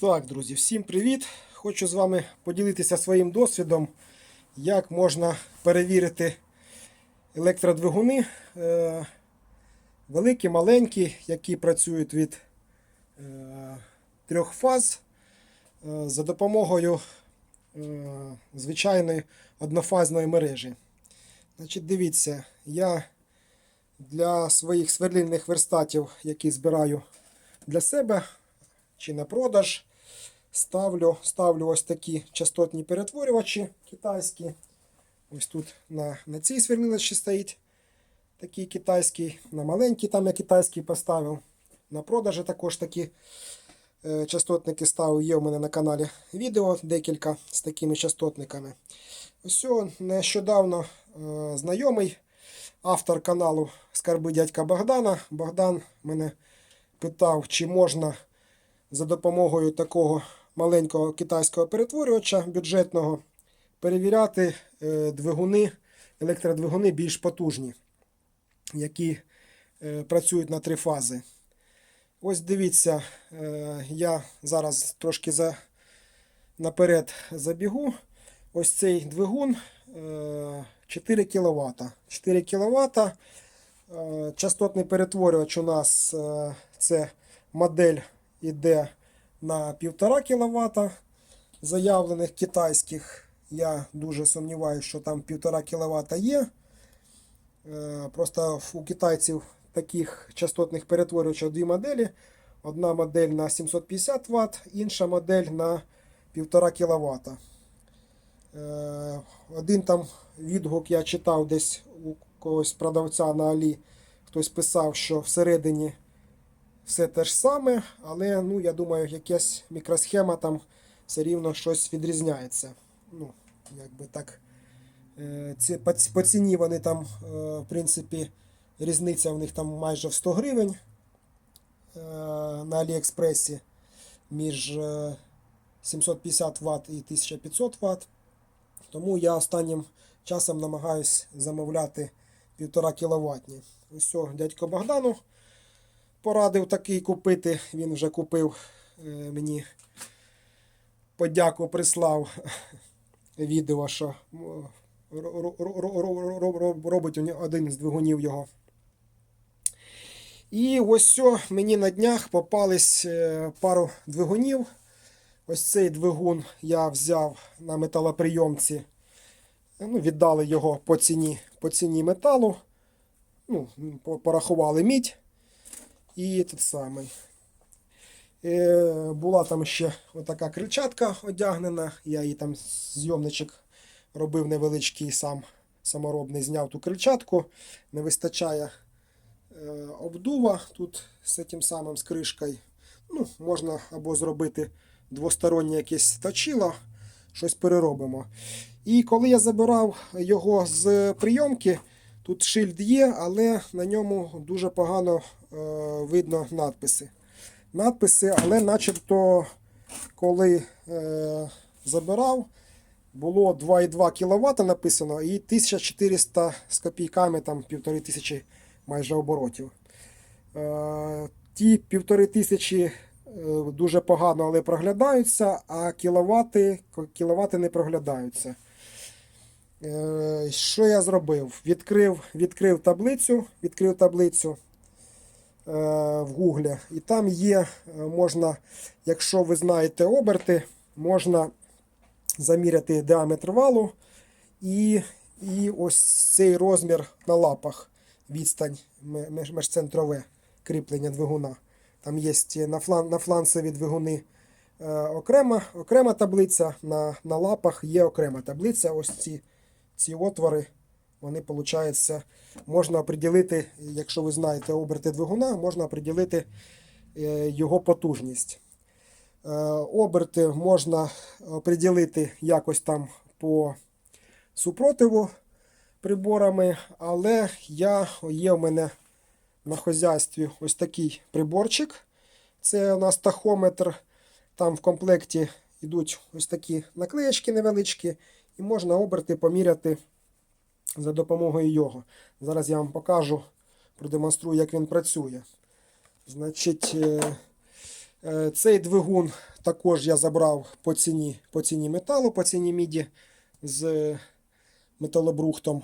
Так, друзі, всім привіт! Хочу з вами поділитися своїм досвідом, як можна перевірити електродвигуни е, великі, маленькі, які працюють від е, трьох фаз е, за допомогою е, звичайної однофазної мережі. Значить, дивіться, я для своїх сверлильних верстатів, які збираю для себе чи на продаж, ставлю, ставлю ось такі частотні перетворювачі китайські. Ось тут на, на цій сверлилочці стоїть такий китайський, на маленький там я китайський поставив. На продажі також такі е, частотники ставив. Є у мене на каналі відео декілька з такими частотниками. Ось нещодавно е, знайомий автор каналу Скарби дядька Богдана. Богдан мене питав, чи можна за допомогою такого маленького китайського перетворювача бюджетного перевіряти е, двигуни, електродвигуни більш потужні, які е, працюють на три фази. От дивіться, е, я зараз трошки за, наперед забігу. Ось цей двигун е, 4 кВт. 4 кВт. Частотний перетворювач у нас це модель іде на 1,5 кВт заявлених китайських. Я дуже сумніваюся, що там 1,5 кВт є. Е, Просто у китайців таких частотних перетворювачів дві моделі. Одна модель на 750 Вт, інша модель на 1,5 кВт. Е, Один там відгук я читав десь у когось продавця на Алі. Хтось писав, що всередині все те ж саме, але ну, я думаю, якась мікросхема там все рівно щось відрізняється. Ну, якби так. Е, Ці, по, ціні вони там, е, в принципі, різниця в них там майже в 100 гривень е, на Аліекспресі між е, 750 Вт і 1500 Вт. Тому я останнім часом намагаюсь замовляти 1,5 кВт. Ось дядько Богдану порадив такий купити. Він вже купив е, мені подяку прислав відео, що робить один з двигунів його. І ось все, мені на днях попались е, пару двигунів. Ось цей двигун я взяв на металоприйомці. Ну, віддали його по ціні, по ціні металу. Ну, порахували мідь. І тут самий. Е, була там ще отака крильчатка одягнена. Я її там зйомничок робив невеличкий сам саморобний, зняв ту крильчатку. Не вистачає е, обдува тут з цим самим з кришкою. Ну, можна або зробити двостороннє якесь точило, щось переробимо. І коли я забирав його з прийомки, тут шильд є, але на ньому дуже погано е, видно надписи. Надписи, але начебто, коли е, забирав, було 2,2 кВт написано і 1400 з копійками, там 1500 майже оборотів. Е, ті 1500 е, дуже погано, але проглядаються, а кіловати, кіловати не проглядаються. Е, Що я зробив? Відкрив, відкрив таблицю, відкрив таблицю е, в Гуглі, і там є, е, можна, якщо ви знаєте оберти, можна заміряти діаметр валу і, і ось цей розмір на лапах, відстань межцентрове кріплення двигуна. Там є на, флан, на фланцеві двигуни окрема, окрема таблиця, на, на лапах є окрема таблиця. Ось ці, ці отвори, вони, виходить, можна оприділити, якщо ви знаєте оберти двигуна, можна оприділити е, його потужність. Е, Оберти можна оприділити якось там по супротиву приборами, але я, є в мене на хозяйстві ось такий приборчик. Це у нас тахометр. Там в комплекті йдуть ось такі наклеєчки невеличкі, і можна оберти поміряти за допомогою його. Зараз я вам покажу, продемонструю, як він працює. Значить, е, е, цей двигун також я забрав по ціні, по ціні металу, по ціні міді з металобрухтом.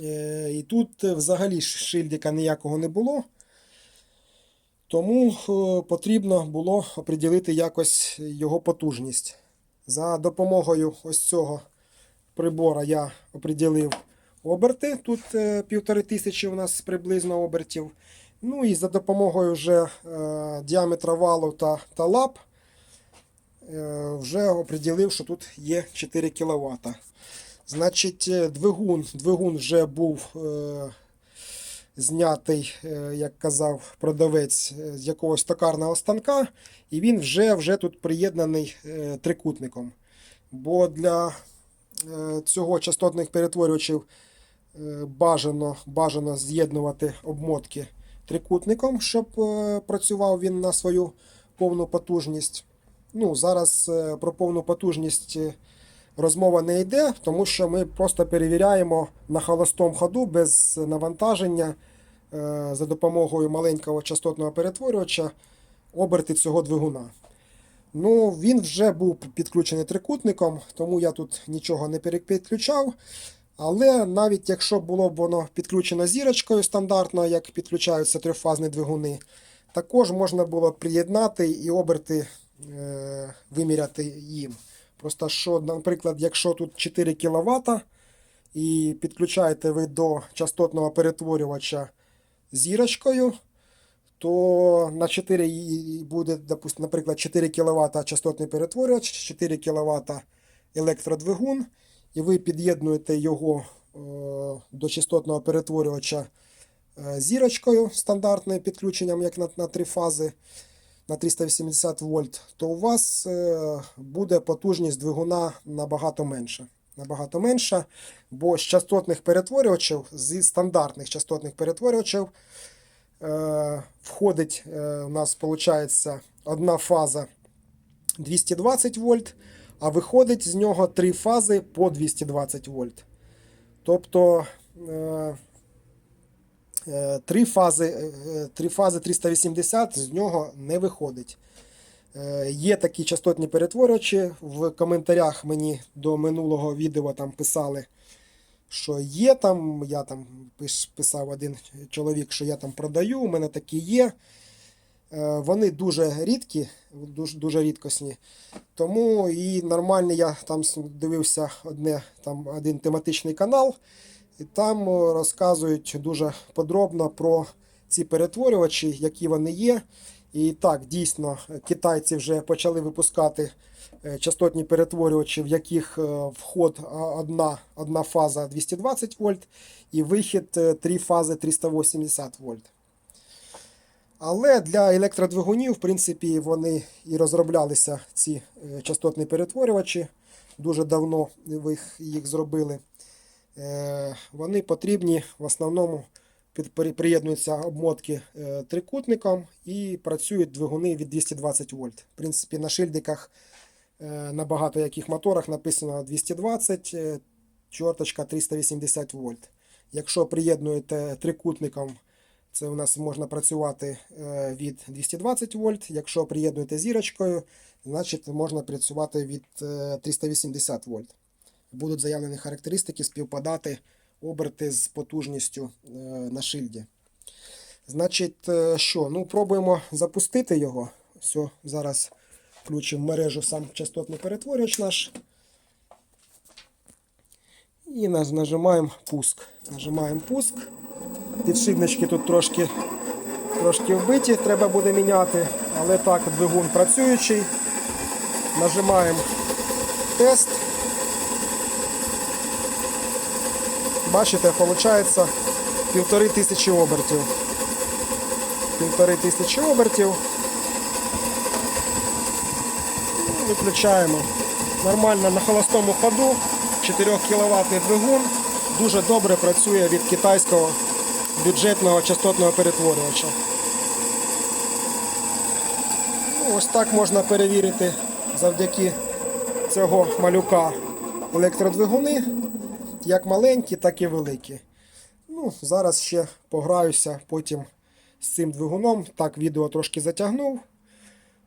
Е, І тут взагалі шильдика ніякого не було. Тому потрібно було оприділити якось його потужність. За допомогою ось цього прибора я оприділив оберти. Тут е, півтори тисячі у нас приблизно обертів. Ну і за допомогою вже е, діаметра валу та, та лап е, вже оприділив, що тут є 4 кВт. Значить, двигун, двигун вже був знятий, е, як казав продавець, е, з якогось токарного станка, і він вже, вже тут приєднаний е, трикутником. Бо для цього частотних перетворювачів бажано, бажано з'єднувати обмотки трикутником, щоб працював він на свою повну потужність. Ну, зараз про повну потужність розмова не йде, тому що ми просто перевіряємо на холостому ходу без навантаження е, за допомогою маленького частотного перетворювача оберти цього двигуна. Ну, він вже був підключений трикутником, тому я тут нічого не перепідключав. Але навіть якщо було б воно підключено зірочкою стандартно, як підключаються трьохфазні двигуни, також можна було приєднати і оберти е, виміряти їм. Просто що, наприклад, якщо тут 4 кВт і підключаєте ви до частотного перетворювача зірочкою, то на 4 і- і буде, допустим, наприклад, 4 кВт частотний перетворювач, 4 кВт електродвигун, і ви під'єднуєте його е, до частотного перетворювача е, зірочкою стандартним підключенням, як на, на три фази на 380 вольт, то у вас е, буде потужність двигуна набагато менша. Набагато менша, бо з частотних перетворювачів, зі стандартних частотних перетворювачів, е, входить е, у нас виходить одна фаза 220 вольт, а виходить з нього три фази по 220 вольт. Тобто три фази, е, три фази 380 з нього не виходить. Е, Є такі частотні перетворювачі. В коментарях мені до минулого відео там писали, що є там. Я там писав один чоловік, що я там продаю, у мене такі є. Е, Вони дуже рідкі, дуже, дуже рідкісні. Тому і нормально я там дивився одне, там, один тематичний канал, і там е, розказують дуже подробно про ці перетворювачі, які вони є. І так, дійсно, китайці вже почали випускати е, частотні перетворювачі, в яких е, вход одна, одна фаза 220 вольт і вихід три фази 380 вольт. Але для електродвигунів, в принципі, вони і розроблялися, ці частотні перетворювачі. Дуже давно їх зробили. Е, Вони потрібні в основному приєднуються обмотки е, трикутником і працюють двигуни від 220 вольт. В принципі, на шильдиках е, на багато яких моторах написано 220, е, чорточка 380 вольт. Якщо приєднуєте трикутником, це у нас можна працювати від 220 вольт. Якщо приєднуєте зірочкою, значить можна працювати від е, 380 вольт. Будуть заявлені характеристики співпадати оберти з потужністю е, на шильді. Значить, е, що? Ну, пробуємо запустити його. Все, зараз включимо в мережу сам частотний перетворювач наш. І нажимаємо пуск. Нажимаємо пуск. Підшипнички тут трошки, трошки вбиті, треба буде міняти. Але так, двигун працюючий. Нажимаємо тест. Бачите, виходить півтори тисячі обертів. Півтори тисячі обертів. Виключаємо. Нормально на холостому ходу. 4 кВт двигун. Дуже добре працює від китайського бюджетного частотного перетворювача. Ну, ось так можна перевірити завдяки цього малюка електродвигуни, як маленькі, так і великі. Ну, зараз ще пограюся потім з цим двигуном. Так, відео трошки затягнув.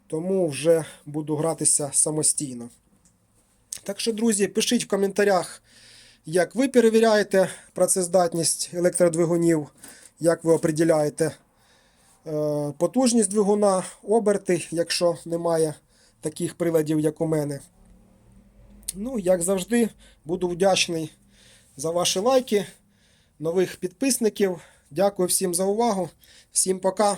тому вже буду гратися самостійно. Так що, друзі, пишіть в коментарях, як ви перевіряєте працездатність електродвигунів, як ви определяєте е, потужність двигуна, оберти, якщо немає таких приладів, як у мене. Ну, як завжди, буду вдячний за ваші лайки, нових підписників. Дякую всім за увагу. Всім пока.